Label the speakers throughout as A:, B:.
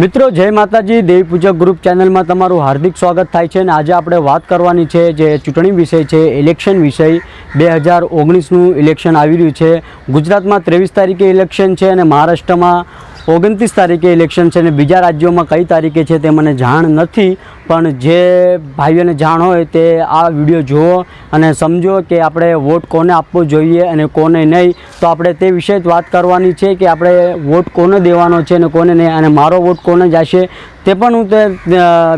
A: મિત્રો, જય માતાજી. દેવી પૂજક ગ્રુપ ચેનલમાં તમારું હાર્દિક સ્વાગત થાય છે અને આજે આપણે વાત કરવાની છે જે ચૂંટણી વિષય છે, ઇલેક્શન વિષય. બે હજાર ઓગણીસનું ઇલેક્શન આવી રહ્યું છે. ગુજરાતમાં ત્રેવીસ તારીખે ઇલેક્શન છે અને મહારાષ્ટ્રમાં ઓગણત્રીસ તારીખે ઇલેક્શન છે અને બીજા રાજ્યોમાં કઈ તારીખે છે તે મને જાણ નથી. પણ જે ભાઈઓને જાણ હોય તે આ વીડિયો જુઓ અને સમજો કે આપણે વોટ કોને આપવો જોઈએ અને કોને નહીં. તો આપણે તે વિશે જ વાત કરવાની છે કે આપણે વોટ કોને દેવાનો છે અને કોને નહીં અને મારો વોટ કોને જશે તે પણ હું તે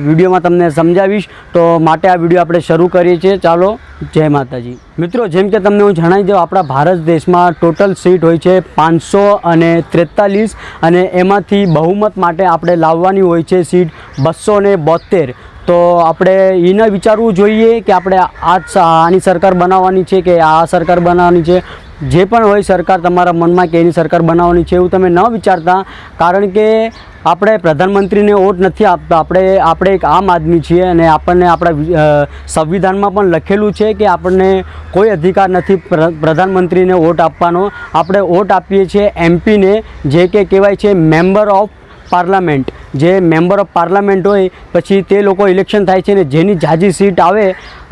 A: વિડીયોમાં તમને સમજાવીશ. તો માટે આ વીડિયો આપણે શરૂ કરીએ છીએ. ચાલો, જય માતાજી. મિત્રો, જેમ કે તમને હું જણાવી દઉં, આપણા ભારત દેશમાં ટોટલ સીટ હોય છે પાંચસો અને ત્રેતાલીસ અને એમાંથી બહુમત માટે આપણે લાવવાની હોય છે સીટ બસો ને બોતેર તો આપણે એને વિચારવું જોઈએ કે આપણે આ આની સરકાર બનાવવાની છે કે આ સરકાર બનાવવાની છે. જે પણ હોય સરકાર તમારા મનમાં કે એની સરકાર બનાવવાની છે એવું તમે ન વિચારતા. કારણ કે આપણે પ્રધાનમંત્રીને વોટ નથી આપતા. આપણે આપણે એક આમ આદમી છીએ અને આપણને આપણા સંવિધાનમાં પણ લખેલું છે કે આપણને કોઈ અધિકાર નથી પ્ર- પ્રધાનમંત્રીને વોટ આપવાનો. આપણે વોટ આપીએ છીએ એમપીને જે કે કહેવાય છે મેમ્બર ઓફ પાર્લામેન્ટ. જે મેમ્બર ઓફ પાર્લામેન્ટ હોય, પછી તે લોકો ઇલેક્શન થાય છે ને જેની જાજી સીટ આવે,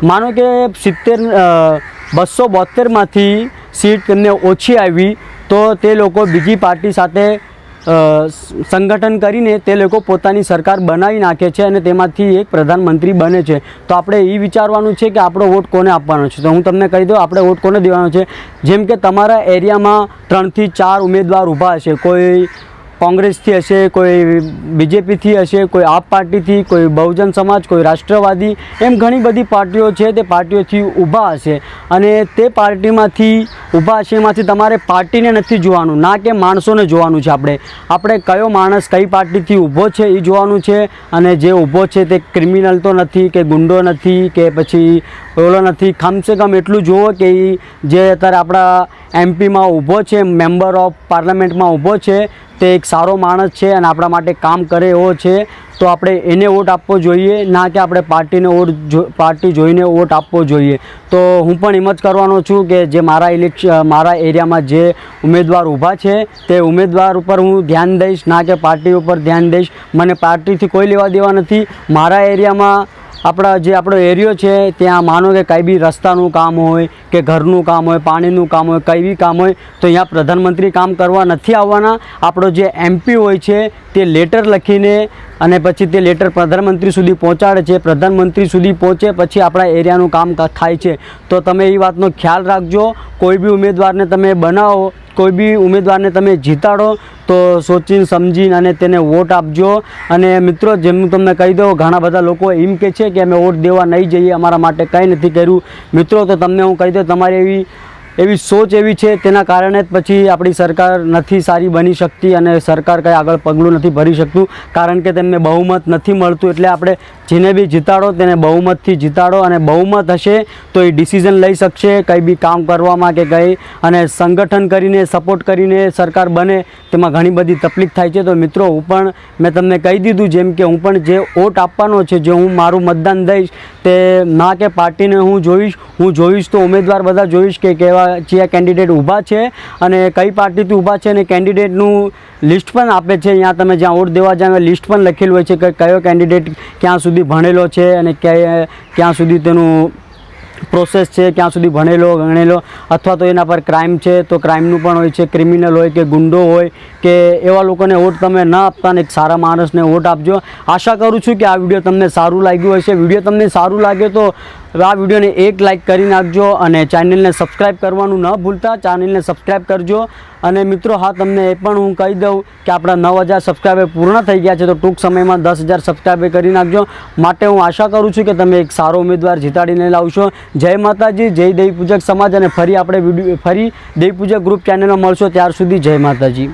A: માનો કે સિત્તેર બસો બોતેરમાંથી સીટ તેમને ઓછી આવી, તો તે લોકો બીજી પાર્ટી સાથે સંગઠન કરીને તે લોકો પોતાની સરકાર બનાવી નાખે છે અને તેમાંથી એક પ્રધાનમંત્રી બને છે. તો આપણે એ વિચારવાનું છે કે આપણો વોટ કોને આપવાનો છે? તો હું તમને કહી દઉં, આપણે વોટ કોને દેવાનો છે? જેમ કે તમારા એરિયામાં ત્રણથી ચાર ઉમેદવાર ઊભા હશે. કોઈ કોંગ્રેસથી હશે, કોઈ બીજેપીથી હશે, કોઈ આપ પાર્ટીથી, કોઈ બહુજન સમાજ, કોઈ રાષ્ટ્રવાદી, એમ ઘણી બધી પાર્ટીઓ છે, તે પાર્ટીઓથી ઊભા હશે. અને તે પાર્ટીમાંથી ઊભા હશે એમાંથી તમારે પાર્ટીને નથી જોવાનું. ના કે માણસોને જોવાનું છે આપણે. આપણે કયો માણસ કઈ પાર્ટીથી ઊભો છે એ જોવાનું છે અને જે ઊભો છે તે ક્રિમિનલ તો નથી કે ગુંડો નથી કે પછી ઓલો નથી. કમસે કમ એટલું જુઓ કે એ જે અત્યારે આપણા એમપીમાં ઊભો છે, મેમ્બર ઓફ પાર્લામેન્ટમાં ઊભો છે, તે એક સારો માણસ છે અને આપણા માટે કામ કરે એવો છે. તો આપણે એને વોટ આપવો જોઈએ, ના કે આપણે પાર્ટીને વોટ પાર્ટી જોઈને વોટ આપવો જોઈએ. તો હું પણ એમ જ કરવાનો છું કે જે મારા ઇલેક્શન મારા એરિયામાં જે ઉમેદવાર ઊભા છે, તે ઉમેદવાર ઉપર હું ધ્યાન દઈશ, ના કે પાર્ટી ઉપર ધ્યાન દઈશ. મને પાર્ટીથી કોઈ લેવા દેવા નથી. મારા એરિયામાં આપણા જે આપણો એરિયો છે, ત્યાં માનો કે કંઈ બી રસ્તાનું કામ હોય કે ઘરનું કામ હોય, પાણીનું કામ હોય, કંઈ બી કામ હોય, તો અહીંયા પ્રધાનમંત્રી કામ કરવા નથી આવવાના. આપણો જે એમપી હોય છે તે લેટર લખીને અને પછી તે લેટર પ્રધાનમંત્રી સુધી પહોંચાડે છે, પ્રધાનમંત્રી સુધી પહોંચે પછી આપણા એરિયાનું કામ થાય છે. તો તમે એ વાતનો ખ્યાલ રાખજો. કોઈ બી ઉમેદવારને તમે બનાવો, કોઈ બી ઉમેદવારને તમે જીતાડો, તો સોચીને સમજીને અને તેને વોટ આપજો. અને મિત્રો, જેમ હું તમને કહી દઉં, ઘણા બધા લોકો એમ કે છે કે અમે વોટ દેવા નહીં જઈએ, અમારા માટે કંઈ નથી કર્યું. મિત્રો, તો તમને હું કહી દઉં, તમારી એવી એવી સોચ એવી છે તેના કારણે જ પછી આપણી સરકાર નથી સારી બની શકતી અને સરકાર કંઈ આગળ પગલું નથી ભરી શકતું. કારણ કે તેમને બહુમત નથી મળતું એટલે આપણે જેને બી જીતાડો તેને બહુમતથી જીતાડો અને બહુમત હશે તો એ ડિસિઝન લઈ શકશે, કંઈ બી કામ કરવામાં કે કંઈ. અને સંગઠન કરીને, સપોર્ટ કરીને સરકાર બને તેમાં ઘણી બધી તકલીફ થાય છે. તો મિત્રો, હું પણ, મેં તમને કહી દીધું જેમ કે હું પણ જે વોટ આપવાનો છે, જે હું મારું મતદાન દઈશ તે ના કે પાર્ટીને હું જોઈશ હું જોઈશ તો ઉમેદવાર બધા જોઈશ કે કેવા ચિયા કેન્ડિડેટ ઊભા છે અને કઈ પાર્ટીથી ઊભા છે અને કેન્ડિડેટનું લિસ્ટ પણ આપે છે. અહીંયા તમે જ્યાં વોટ દેવા જાવ લિસ્ટ પણ લખેલું હોય છે કે કયો કેન્ડિડેટ ક્યાં સુધી ભણેલો છે અને ક્યાં ક્યાં સુધી તેનું પ્રોસેસ છે, ક્યાં સુધી ભણેલો, ગણેલો અથવા તો એના પર ક્રાઇમ છે. તો ક્રાઇમનું પણ હોય છે ક્રિમિનલ હોય કે ગુંડો હોય કે એવા લોકોને વોટ તમે ન આપતા ને એક સારા માણસને વોટ આપજો. આશા કરું છું કે આ વીડિયો તમને સારું લાગ્યું હશે. વીડિયો તમને સારું લાગે તો આ વિડીયોને એક લાઇક કરી નાખજો અને ચેનલને સબસ્ક્રાઈબ કરવાનું ન ભૂલતા. ચેનલને સબસ્ક્રાઈબ કરજો. અને મિત્રો, હા, તમને એ પણ હું કહી દઉં કે આપણા નવ હજાર સબસ્ક્રાઈબર પૂર્ણ થઈ ગયા છે, તો ટૂંક સમયમાં દસ હજાર સબસ્ક્રાઈબર કરી નાખજો. માટે હું આશા કરું છું કે તમે એક સારો ઉમેદવાર જીતાડીને લાવશો. જય માતાજી, જય દેવી પૂજક સમાજ, અને ફરી આપણે વીડિયો ફરી દેવી પૂજક ગ્રુપ ચેનલમાં મળશો. ત્યાર સુધી જય માતાજી.